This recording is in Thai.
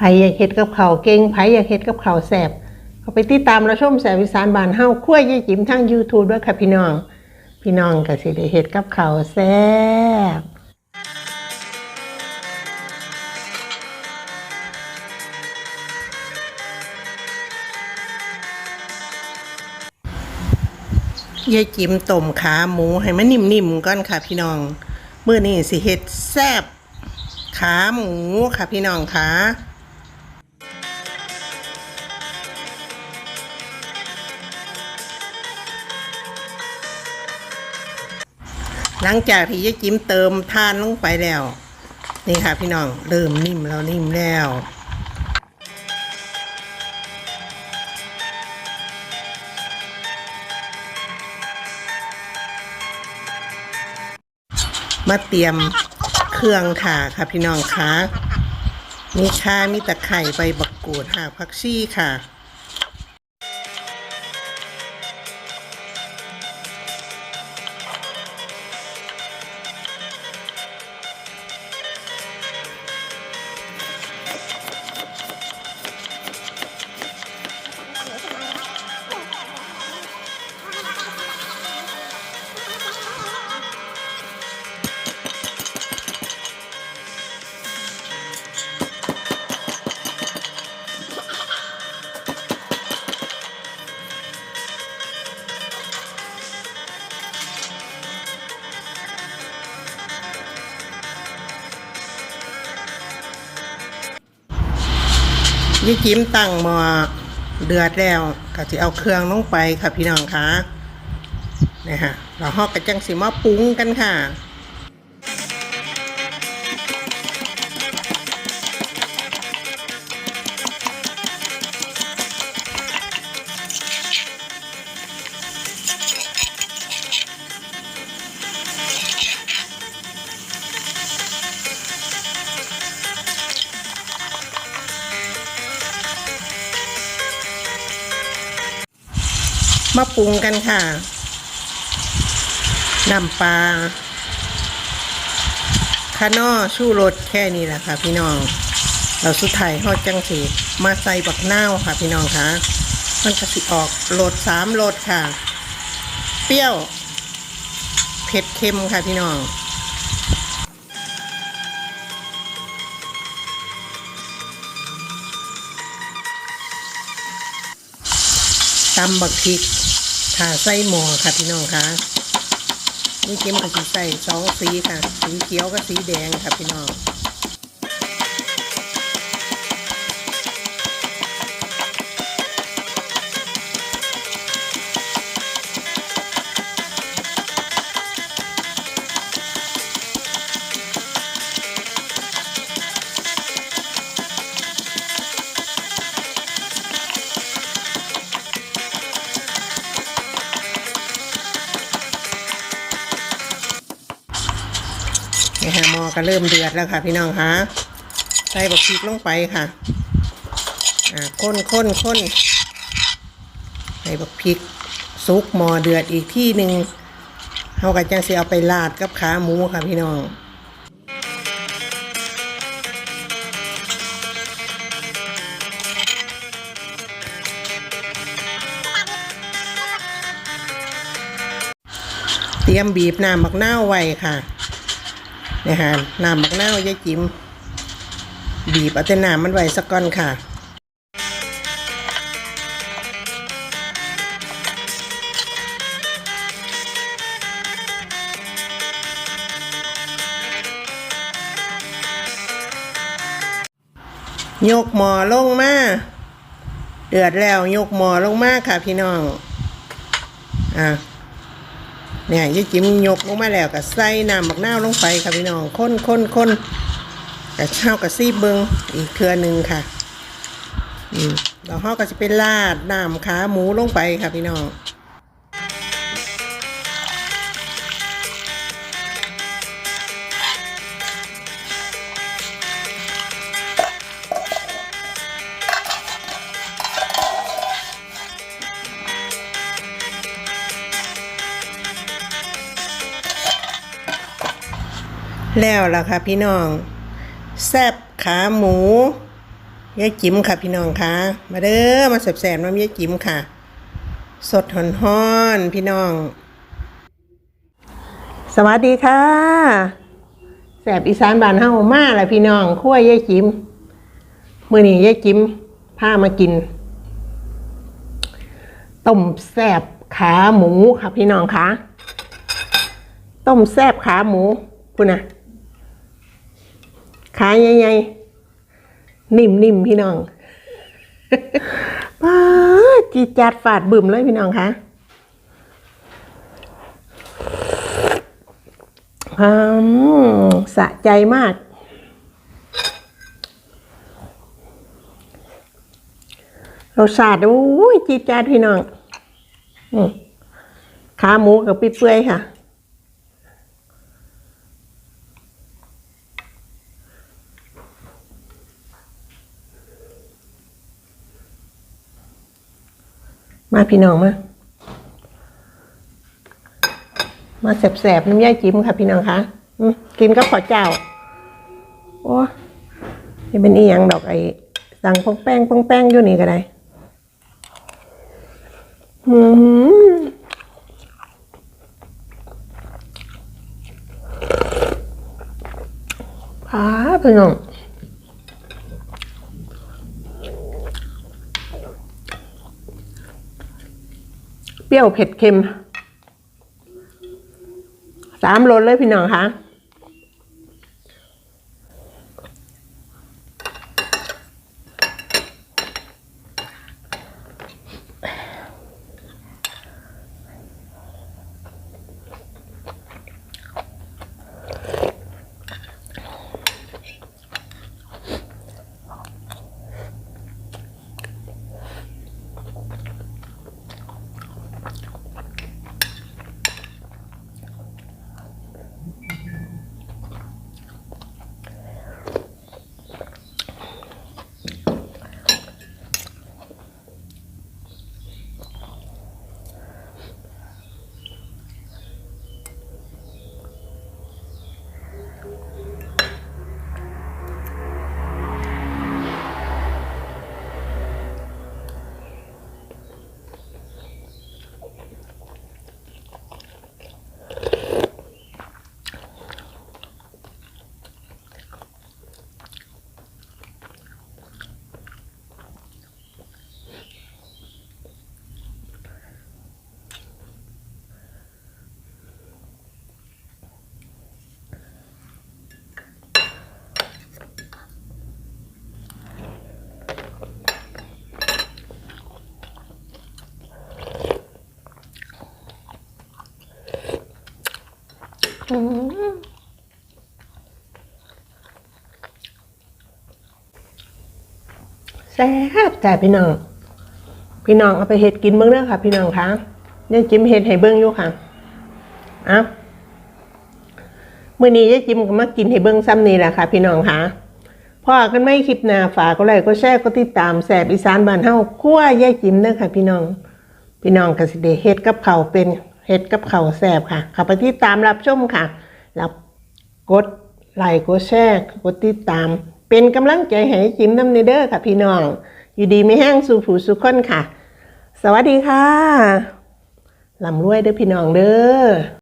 ไผอยากเฮ็ดกับข้าวเก่งไผอยากเฮ็ดกับข้าวแซ่บเขาไปติดตามเราชมแสบอีสานบานเฮาคั่วยายจิ๋มทาง YouTube ด้วยค่ะพี่น้อง พี่น้องก็สิได้เฮ็ดกับข้าวแซ่บยายจิมต้มขาหมูให้มันนิ่มๆก่อนค่ะพี่น้องเมื้อนี้สิเฮ็ดแซ่บขาหมูค่ะพี่น้องค่ะ หลังจากที่ยายจิ้มเติมทานลงไปแล้ว นี่ค่ะพี่น้องเริ่มนิ่มแล้วนิ่มแล้วมาเตรียมเครื่องถ่าค่ะพี่น้องคะมีข่ามีตะไคร่ใบบักกูดหากผักชีค่ะ ยี่จิ้มตั้งหม้อเดือดแล้วก็จะเอาเครื่องลงไปค่ะพี่น้องคะนี่ฮะเราฮอกกระจังสีมาปรุงกันค่ะ มาปรุงกันค่ะน้ำปลาคานอชูรสแค่นี้แหละค่ะ พี่น้อง เราสุดท้ายทอดจังสีมาใส่บักนาวค่ะ พี่น้องคะมันก็สิออกรสสามรสค่ะ เปรี้ยว เผ็ดเค็มค่ะพี่น้องตำบักพริก ผ่าใส่หม้อค่ะพี่น้องคะนี่เค็มกับสีใส่สองสีค่ะ สีเขียวกับสีแดงค่ะพี่น้อง นี่ค่ะหมอก็เริ่มเดือดแล้วค่ะพี่น้องคะใส่บักพริกลงไปค่ะอ่าข้นข้นข้นใส่บักพริกซุกหม้อเดือดอีกที่หนึ่งเขาก็จังสิเอาไปลาดกับขาหมูค่ะพี่น้องเตรียมบีบน้ำบักนาวไว้ค่ะ นี่ยฮะน้ำบักนาวยายจิมบีบเอาแต่น้ำมันไว้สักก้อนค่ะยกหมอลงมาเดือดแล้วยกหมอลงมาค่ะพี่น้อง อะ เนี่ยยี่จิ้มยกลงมาแล้วก็ใส่น้ำบักนาวลงไปค่ะพี่น้องคนคนคนกับเช้ากระซีบเบิงอีกเครือหนึ่งค่ะ อืมแล้วห่อก็จะเป็นลาดน้ำขาหมูลงไปค่ะพี่น้อง แล้วล่ะค่ะพี่น้อง แซบขาหมูยายจิ๋มค่ะพี่น้องค่ะ มาเด้อมาแสบๆน้ำยายจิ๋มค่ะ สดหอนฮ้อนๆพี่น้อง สวัสดีค่ะแสบอีสานบานเฮามาแหละพี่น้องขั้วยายจิ๋มมื้อนี้ยายจิ๋มพามากินต้มแซบขาหมูค่ะพี่น้องค่ะต้มแซบขาหมูพุ่นนะ ขาใหญ่ๆนิ่มๆพี่น้องป้าจีจัดฝาดบึมเลยพี่น้องคะอืมสะใจมาก รสชาติโอ้ยจีจัดพี่น้องขาหมูกับเปื่อยค่ะ มาพี่น้องมามาแสบๆน้ำย่าจิ้มค่ะพี่น้องคะกินก็ขอเจ้า โอ้นี่เป็นอีหยังดอกไอ้สั่งพงแป้งพงแป้งอยู่นี่ก็ได้อืมพาพี่น้อง รี้ยวเผ็ดเค็มสามรสเลยพี่น้องคะ แซ่บแต่พี่น้อง พี่น้องเอาไปเห็ดกินเบิ้งเด้อค่ะ พี่น้องคะยายจิ้มเห็ดให้เบิ้งอยู่ค่ะเอ้าเมื่อนี้ยายจิ้มก็มากินให้เบิ้งซ้ำนี่แหละค่ะ พี่น้องคะพ่อกันไม่คลิปหน้าฝากก็ไลค์ก็แชร์ก็ติดตามแสบอีสานบ้านเฮาคั่วยายจิ้มเด้อค่ะ พี่น้อง พี่น้องก็สิได้เฮ็ดกับเขาเป็น เห็ดกับเข่าแสบค่ะเข้าไปที่ตามรับชมค่ะ รับกดไลค์กดแชร์กดติดตาม เป็นกำลังใจให้จิมน้ำเนเด้อค่ะพี่น้อง อยู่ดีไม่แห้งสู่ผู้สุขคนค่ะ สวัสดีค่ะลำรวยเด้อพี่น้องเด้อ